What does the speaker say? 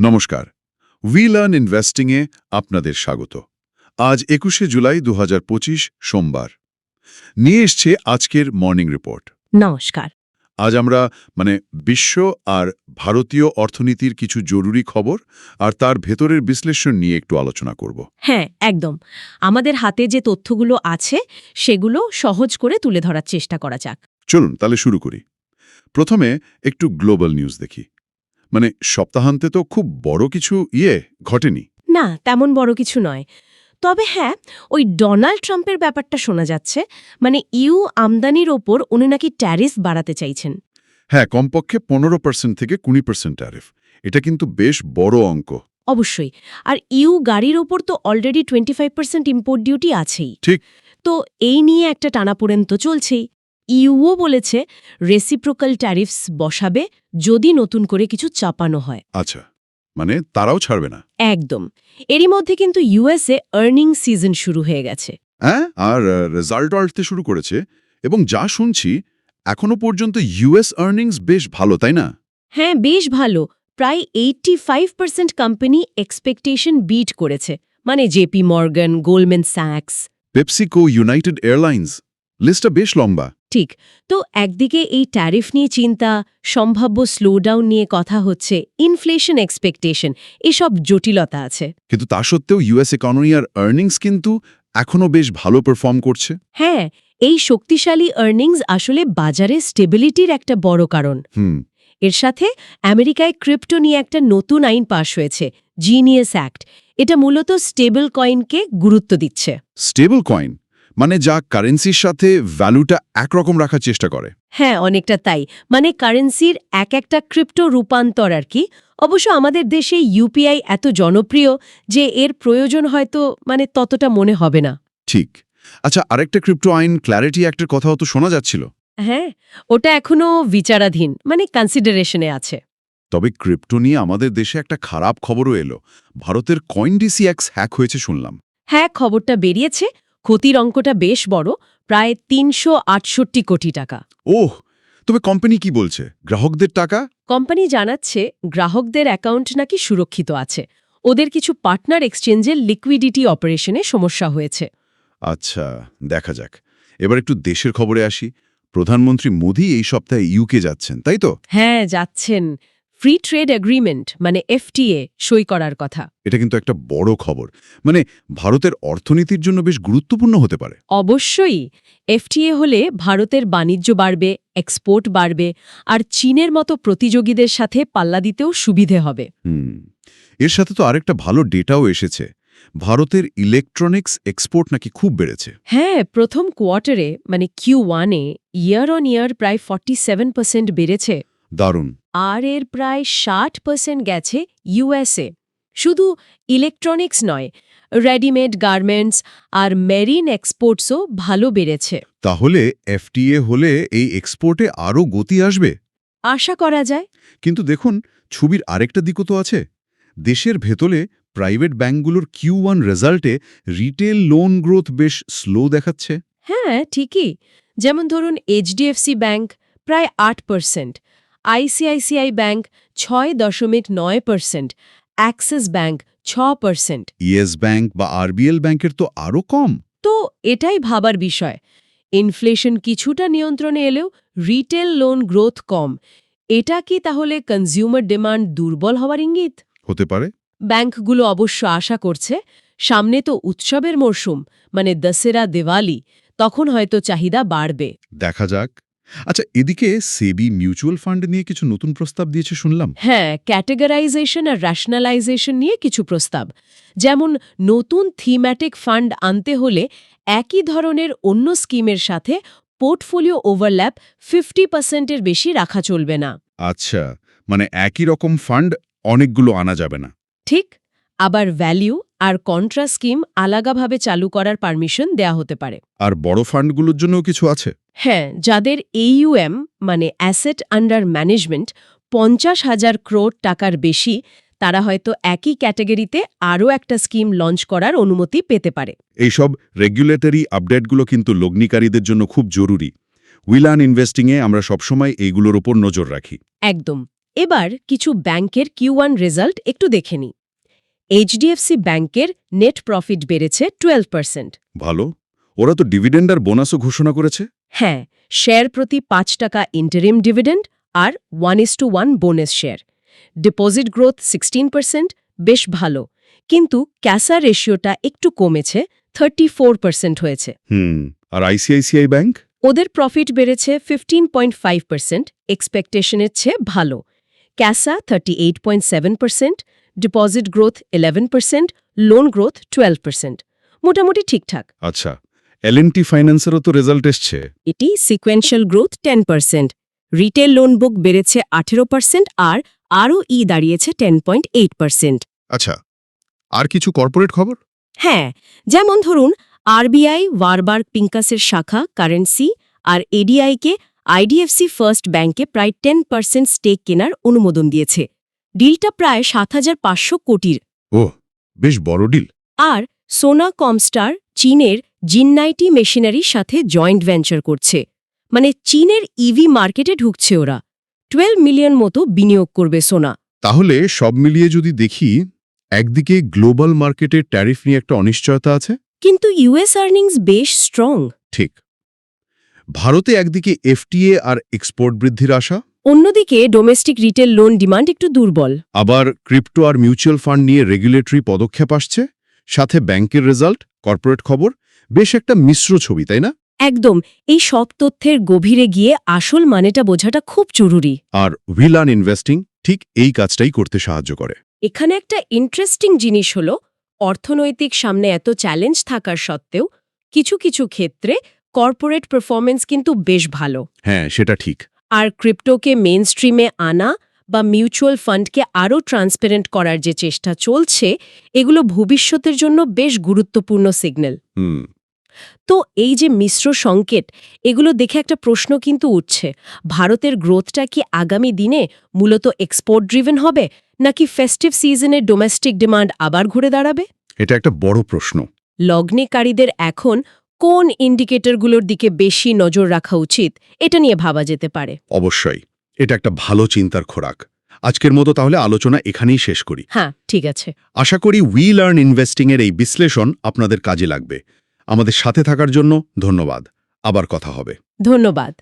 নমস্কার। We learn ইনভেস্টিংয়ে আপনাদের স্বাগত। আজ একুশে জুলাই দু হাজার পঁচিশ সোমবার। নিয়ে এসছে আজকের মর্নিং রিপোর্ট নমস্কার। আজ আমরা মানে বিশ্ব আর ভারতীয় অর্থনীতির কিছু জরুরি খবর আর তার ভেতরের বিশ্লেষণ নিয়ে একটু আলোচনা করব। হ্যাঁ একদম। আমাদের হাতে যে তথ্যগুলো আছে সেগুলো সহজ করে তুলে ধরার চেষ্টা করা যাক। চলুন তাহলে শুরু করি। প্রথমে একটু গ্লোবাল নিউজ দেখি। মানে সপ্তাহান্তে তো খুব বড় কিছু ইয়ে ঘটেনি। না তেমন বড় কিছু নয়। তবে হ্যাঁ ওই ডোনাল্ড ট্রাম্পের ব্যাপারটা শোনা যাচ্ছে। মানে ইউ আমদানির ওপর উনি নাকি ট্যারিফ বাড়াতে চাইছেন। হ্যাঁ কমপক্ষে পনেরো পার্সেন্ট থেকে কুড়ি পার্সেন্ট ট্যারিফ। এটা কিন্তু বেশ বড় অঙ্ক। অবশ্যই। আর ইউ গাড়ির ওপর তো already twenty five percent import duty আছেই। ঠিক। তো এই নিয়ে একটা টানাপোড়েন তো চলছেই। ইউও বলেছে রেসিপ্রোকাল ট্যারিফস বসাবে যদি নতুন করে কিছু চাপানো হয়। আচ্ছা মানে তারাও ছাড়বে না? একদম। এরই মধ্যে কিন্তু ইউএসএ আর্নিং সিজন শুরু হয়ে গেছে। হ্যাঁ আর রেজাল্ট আসতে শুরু করেছে এবং যা শুনছি এখনও পর্যন্ত ইউএস আর্নিংস বেশ ভালো তাই না? হ্যাঁ বেশ ভালো। প্রায় eighty five percent company expectation beat করেছে। মানে জেপি মর্গান গোল্ডম্যান স্যাক্স। পেপসিকো ইউনাইটেড এয়ারলাইন্স লিস্টটা বেশ লম্বা। ঠিক। তো একদিকে এই ট্যারিফ নিয়ে চিন্তা সম্ভাব্য স্লোডাউন নিয়ে কথা হচ্ছে ইনফ্লেশন এক্সপেকটেশন এসব জটিলতা আছে। কিন্তু তা সত্ত্বেও ইউএস ইকোনমি আর আর্নিংস কিন্তু এখনও বেশ ভালো পারফর্ম করছে। হ্যাঁ এই শক্তিশালী আর্নিংস আসলে বাজারে স্টেবিলিটির একটা বড় কারণ। হুম। এর সাথে আমেরিকায় ক্রিপ্টো নিয়ে একটা নতুন আইন পাশ হয়েছে জিনিয়াস অ্যাক্ট এটা মূলত স্টেবল কয়েনকে গুরুত্ব দিচ্ছে। স্টেবল কয়েন মানে যা কারেন্সির সাথে ভ্যালুটা একরকম রাখার চেষ্টা করে। হ্যাঁ অনেকটা তাই। মানে কারেন্সির এক একটা ক্রিপ্টো রূপান্তর আর কি। অবশ্য আমাদের দেশে ইউপিআই এত জনপ্রিয় যে এর প্রয়োজন হয়তো মানে ততটা মনে হবে না। ঠিক। আচ্ছা আরেকটা ক্রিপ্টো আইন ক্ল্যারিটি অ্যাক্টের কথাও তো শোনা যাচ্ছিল। হ্যাঁ ওটা এখনও বিচারাধীন মানে কনসিডারেশনে আছে। তবে ক্রিপ্টো নিয়ে আমাদের দেশে একটা খারাপ খবরও এলো। ভারতের কয়েন ডিসিএক্স হ্যাক হয়েছে শুনলাম। হ্যাঁ খবরটা বেরিয়েছে। ক্ষতির অঙ্কটা বেশ বড় প্রায় তিনশো আটষট্টি কোটি টাকা। ওহ তবে কোম্পানি কি বলছে? গ্রাহকদের টাকা? কোম্পানি জানাচ্ছে গ্রাহকদের অ্যাকাউন্ট নাকি সুরক্ষিত আছে। ওদের কিছু পার্টনার এক্সচেঞ্জের লিকুইডিটি অপারেশনে সমস্যা হয়েছে। আচ্ছা দেখা যাক। এবার একটু দেশের খবরে আসি। প্রধানমন্ত্রী মোদী এই সপ্তাহে ইউকে যাচ্ছেন তাই তো? হ্যাঁ যাচ্ছেন। ফ্রি ট্রেড এগ্রিমেন্ট মানে এফটিএ সই করার কথা। এটা কিন্তু একটা বড় খবর। মানে ভারতের অর্থনীতির জন্য বেশ গুরুত্বপূর্ণ হতে পারে। অবশ্যই এফটিএ হলে ভারতের বাণিজ্য বাড়বে এক্সপোর্ট বাড়বে আর চীনের মতো প্রতিযোগীদের সাথে পাল্লা দিতেও সুবিধে হবে। হুম এর সাথে তো আরেকটা ভালো ডেটাও এসেছে। ভারতের ইলেকট্রনিক্স এক্সপোর্ট নাকি খুব বেড়েছে। হ্যাঁ প্রথম কোয়ার্টারে মানে কিউ ওয়ানে ইয়ার অন ইয়ার প্রায় ফর্টি সেভেন পার্সেন্ট বেড়েছে। দারুণ। আর এর প্রায় ষাট পার্সেন্ট গেছে ইউএসএ শুধু ইলেকট্রনিক্স নয় রেডিমেড গার্মেন্টস আর মেরিন এক্সপোর্টসও ভালো বেড়েছে। তাহলে এফটিএ হলে এই এক্সপোর্টে আরও গতি আসবে? আশা করা যায়। কিন্তু দেখুন ছবির আরেকটা দিকও তো আছে। দেশের ভেতরে প্রাইভেট ব্যাঙ্কগুলোর কিউ ওয়ান রেজাল্টে রিটেল লোন গ্রোথ বেশ স্লো দেখাচ্ছে। হ্যাঁ ঠিকই। যেমন ধরুন এইচডিএফসি ব্যাংক প্রায় আট পার্সেন্ট আইসিআইসিআই ব্যাংক ছয় দশমিক নয় পার্সেন্ট অ্যাক্সিস ব্যাংক ছ পার্সেন্ট। ইয়েস ব্যাংক বা আরবিএল ব্যাংকের তো আরও কম। তো এটাই ভাবার বিষয়। ইনফ্লেশন কিছুটা নিয়ন্ত্রণে এলেও রিটেল লোন গ্রোথ কম। এটা কি তাহলে কনজিউমার ডিমান্ড দুর্বল হওয়ার ইঙ্গিত? হতে পারে। ব্যাংকগুলো অবশ্য আশা করছে সামনে তো উৎসবের মরশুম মানে দশেরা দেওয়ালি তখন হয়তো চাহিদা বাড়বে। দেখা যাক। আচ্ছা এদিকে সেবি মিউচুয়াল ফান্ড নিয়ে কিছু নতুন প্রস্তাব দিয়েছে শুনলাম। হ্যাঁ ক্যাটেগরাইজেশন আর র্যাশনালাইজেশন নিয়ে কিছু প্রস্তাব। যেমন নতুন থিম্যাটিক ফান্ড আনতে হলে একই ধরনের অন্য স্কিমের সাথে পোর্টফোলিও ওভারল্যাপ ফিফটি পার্সেন্টের বেশি রাখা চলবে না। আচ্ছা মানে একই রকম ফান্ড অনেকগুলো আনা যাবে না। ঠিক। আবার ভ্যালিউ আর কন্ট্রা স্কিম আলাদাভাবে চালু করার পারমিশন দেয়া হতে পারে। আর বড় ফান্ডগুলোর জন্যও কিছু আছে? হ্যাঁ যাদের এইউএম মানে অ্যাসেট আন্ডার ম্যানেজমেন্ট পঞ্চাশ হাজার ক্রোড টাকার বেশি তারা হয়তো একই ক্যাটাগরিতে আরও একটা স্কিম লঞ্চ করার অনুমতি পেতে পারে। এইসব রেগুলেটরি আপডেটগুলো কিন্তু লগ্নিকারীদের জন্য খুব জরুরি। উইলান ইনভেস্টিংয়ে আমরা সবসময় এইগুলোর ওপর নজর রাখি। একদম। এবার কিছু ব্যাংকের কিউ রেজাল্ট একটু দেখে নিই। এইচডিএফসি ব্যাংকের নেট প্রফিট বেড়েছে টুয়েলভ পার্সেন্ট ভালো? ওরা তো ডিভিডেন্ড আর বোনাসও ঘোষণা করেছে? হ্যাঁ শেয়ার প্রতি পাঁচ টাকা interim dividend R one is to one bonus share deposit growth sixteen percent বেশ ভালো। কিন্তু ক্যাসা রেশিওটা একটু কমেছে থার্টি ফোর পার্সেন্ট হয়েছে। হুম আর আইসিআইসিআই ব্যাংক ওদের প্রফিট বেড়েছে ফিফটিন পয়েন্ট ফাইভ পার্সেন্ট এক্সপেকটেশনের চেয়ে ভালো। CASA thirty eight point seven percent deposit growth eleven percent loan growth twelve percent মোটামুটি ঠিকঠাক। আচ্ছা এলএনটি ফাইন্যান্সেরও তো রেজাল্ট এসছে। এটি sequential growth ten percent retail loan book বেড়েছে আঠেরো পার্সেন্ট আর আরও ই দাঁড়িয়েছে টেন পয়েন্ট এইট পার্সেন্ট আচ্ছা আর কিছু কর্পোরেট খবর? হ্যাঁ যেমন ধরুন আরবিআই ওয়ারবার্গ পিঙ্কাসের শাখা কারেন্সি আর এডিআইকে আইডিএফসি ফার্স্ট ব্যাংকে প্রায় টেন পার্সেন্ট স্টেক কেনার অনুমোদন দিয়েছে। ডিলটা প্রায় সাত হাজার পাঁচশো কোটির। ও বেশ বড় ডিল। আর সোনা কমস্টার চীনের জিন্নাইটি মেশিনারির সাথে জয়েন্ট ভেঞ্চার করছে। মানে চীনের ইভি মার্কেটে ঢুকছে ওরা। টুয়েলভ মিলিয়ন মতো বিনিয়োগ করবে সোনা। তাহলে সব মিলিয়ে যদি দেখি একদিকে গ্লোবাল মার্কেটে ট্যারিফ নিয়ে একটা অনিশ্চয়তা আছে? কিন্তু ইউএস আর্নিংস বেশ স্ট্রং। ঠিক। ভারতে একদিকে এফটিএ আর এক্সপোর্ট বৃদ্ধির আশা? অন্যদিকে ডোমেস্টিক রিটেল লোন ডিমান্ড একটু দুর্বল। আবার ক্রিপ্টো আর মিউচুয়াল ফান্ড নিয়ে রেগুলেটরি পদক্ষেপ আসছে সাথে ব্যাংকের রেজাল্ট কর্পোরেট খবর বেশ একটা মিশ্র ছবি তাই না? একদম এই সব তথ্যের গভীরে গিয়ে আসল মানেটা বোঝাটা খুব জরুরি। আর উইল ইনভেস্টিং ঠিক এই কাজটাই করতে সাহায্য করে। এখানে একটা ইন্টারেস্টিং জিনিস হল অর্থনৈতিক সামনে এত চ্যালেঞ্জ থাকার সত্ত্বেও কিছু কিছু ক্ষেত্রে কর্পোরেট পারফরমেন্স কিন্তু বেশ ভালো। হ্যাঁ সেটা ঠিক। আর ক্রিপ্টোকে মেন স্ট্রিমে আনা বা মিউচুয়াল ফান্ডকে আরও ট্রান্সপারেন্ট করার যে চেষ্টা চলছে এগুলো ভবিষ্যতের জন্য বেশ গুরুত্বপূর্ণ সিগন্যাল হুম। তো এই যে মিশ্র সংকেত এগুলো দেখে একটা প্রশ্ন কিন্তু উঠছে। ভারতের গ্রোথটা কি আগামী দিনে মূলত এক্সপোর্ট ড্রিভেন হবে নাকি ফেস্টিভ সিজনে ডোমেস্টিক ডিমান্ড আবার ঘুরে দাঁড়াবে? এটা একটা বড় প্রশ্ন। লগ্নেকারীদের এখন কোন ইন্ডিকেটরগুলোর দিকে বেশি নজর রাখা উচিত এটা নিয়ে ভাবা যেতে পারে। অবশ্যই এটা একটা ভালো চিন্তার খোরাক। আজকের মতো তাহলে আলোচনা এখানেই শেষ করি। হ্যাঁ ঠিক আছে। আশা করি উই লার্ন ইনভেস্টিংয়ের এই বিশ্লেষণ আপনাদের কাজে লাগবে। আমাদের সাথে থাকার জন্য ধন্যবাদ। আবার কথা হবে। ধন্যবাদ।